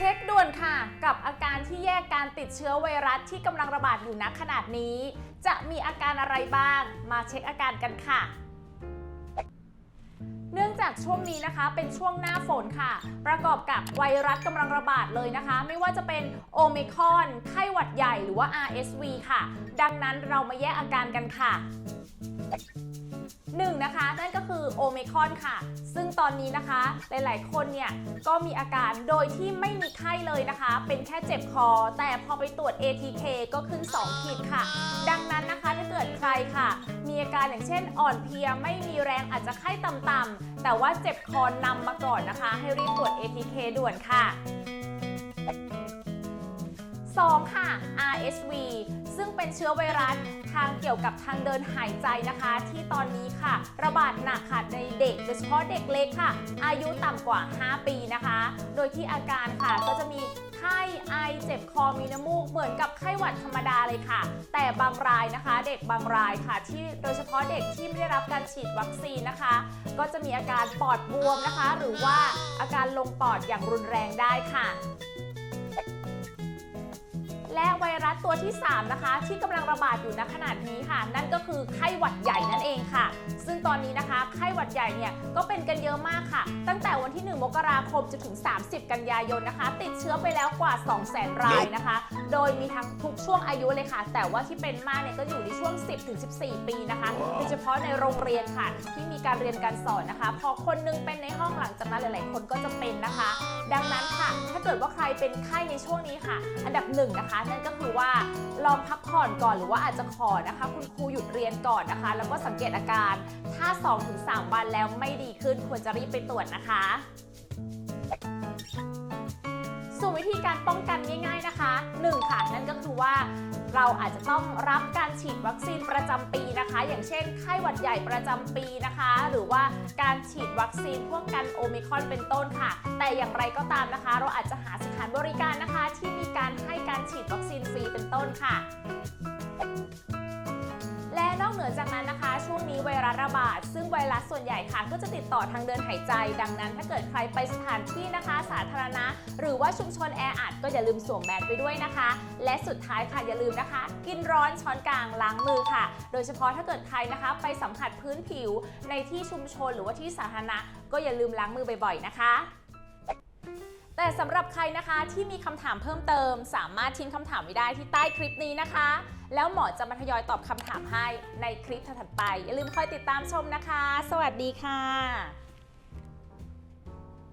ช็คด่วนค่ะ กับอาการที่แยกการติดเชื้อไวรัสที่กำลังระบาดอยู่ณขนาดนี้ จะมีอาการอะไรบ้าง มาเช็คอาการกันค่ะเนื่องจากช่วงนี้นะคะเป็นช่วงหน้าฝนค่ะ ประกอบกับไวรัสกำลังระบาดเลยนะคะ ไม่ว่าจะเป็นโอมิคอนไข้หวัดใหญ่หรือว่า RSV ค่ะ ดังนั้นเรามาแยกอาการกันค่ะ หนึ่งนะคะนั่นก็คือโอเมิคอนค่ะ ซึ่งตอนนี้นะคะ หลายๆ คนเนี่ยก็มีอาการโดยที่ไม่มีไข้เลยนะคะ เป็นแค่เจ็บคอ แต่พอไปตรวจ ATK ก็ขึ้น 2 ขีดค่ะ ดังนั้นนะคะถ้าเกิดใครค่ะ มีอาการอย่างเช่นอ่อนเพลียไม่มีแรงอาจจะไข้ต่ำๆแต่ว่าเจ็บคอนำมาก่อนนะคะ ให้รีบตรวจ ATK ด่วนค่ะ 2 ค่ะ RSV เป็นเชื้อไวรัสทางเกี่ยวกับทางเดินหายใจนะคะ ที่ตอนนี้ค่ะ ระบาดหนักค่ะในเด็กโดยเฉพาะเด็กเล็กค่ะ อายุต่ำกว่า 5 ปีนะคะ โดยที่อาการค่ะก็จะมีไข้ไอเจ็บคอมีน้ำมูกเหมือนกับไข้หวัดธรรมดาเลยค่ะ แต่บางรายนะคะ เด็กบางรายค่ะ ที่โดยเฉพาะเด็กที่ไม่ได้รับการฉีดวัคซีนนะคะ ก็จะมีอาการปอดบวมนะคะ หรือว่าอาการลงปอดอย่างรุนแรงได้ค่ะ และไวรัสตัวที่ 3 นะคะ ที่กำลังระบาดอยู่ณขนาดนี้ค่ะ นั่นก็คือไข้หวัดใหญ่นั่นเองค่ะซึ่ง ใหญ่เนี่ยก็เป็นกันเยอะมากค่ะ ตั้งแต่วันที่ 1 มกราคมจนถึง 30 กันยายนนะคะ ติดเชื้อไปแล้วกว่า200,000รายนะคะ โดยมีทั้งทุกช่วงอายุเลยค่ะ แต่ว่าที่เป็นมากเนี่ยก็อยู่ในช่วง 10-14 ปีนะคะโดยเฉพาะในโรงเรียนค่ะ ที่มีการเรียนการสอนนะคะ พอคนหนึงเป็นในห้องหลังจากนั้นหลาย ๆ คนก็จะเป็นนะคะ ดังนั้นค่ะ ถ้าเกิดว่าใครเป็นไข้ในช่วงนี้ค่ะ อันดับหนึ่งนะคะ นั่นก็คือว่าลองพักผ่อนก่อนหรือว่าอาจจะขอนะคะ คุณครูหยุดเรียนก่อนนะคะ แล้วก็สังเกตอาการถ้า 2-3 วันแล้วไม่ดีขึ้นควรจะรีบไปตรวจนะคะ ส่วนวิธีการป้องกันง่าย ๆนะคะ 1 ค่ะ นั่นก็คือว่าเราอาจจะต้องรับการฉีดวัคซีนประจำปีนะคะ อย่างเช่น ไข้หวัดใหญ่ประจำปีนะคะ หรือว่าการฉีดวัคซีนพวกกันโอมิคอนเป็นต้นค่ะ แต่อย่างไรก็ตามนะคะ เราอาจจะหาสถานบริการนะคะ ที่มีการให้การฉีดวัคซีนฟรีเป็นต้นค่ะ และนอกเหนือจากนั้นนะคะ ไวรัสระบาด ซึ่งไวรัสส่วนใหญ่ค่ะ ก็จะติดต่อทางเดินหายใจ ดังนั้นถ้าเกิดใครไปสถานที่นะคะ สาธารณะ หรือว่าชุมชนแออัดก็อย่าลืมสวมแมสไปด้วยนะคะ และสุดท้ายค่ะอย่าลืมนะคะ กินร้อนช้อนกลางล้างมือค่ะ โดยเฉพาะถ้าเกิดใครนะคะไปสัมผัสพื้นผิวในที่ชุมชนหรือว่าที่สาธารณะก็อย่าลืมล้างมือบ่อยๆนะคะ แต่สำหรับใครนะคะที่มีคำถามเพิ่มเติม สามารถทิ้งคำถามไว้ได้ที่ใต้คลิปนี้นะคะ แล้วหมอจะมาทยอยตอบคำถามให้ในคลิปถัดไป อย่าลืมคอยติดตามชมนะคะ สวัสดีค่ะ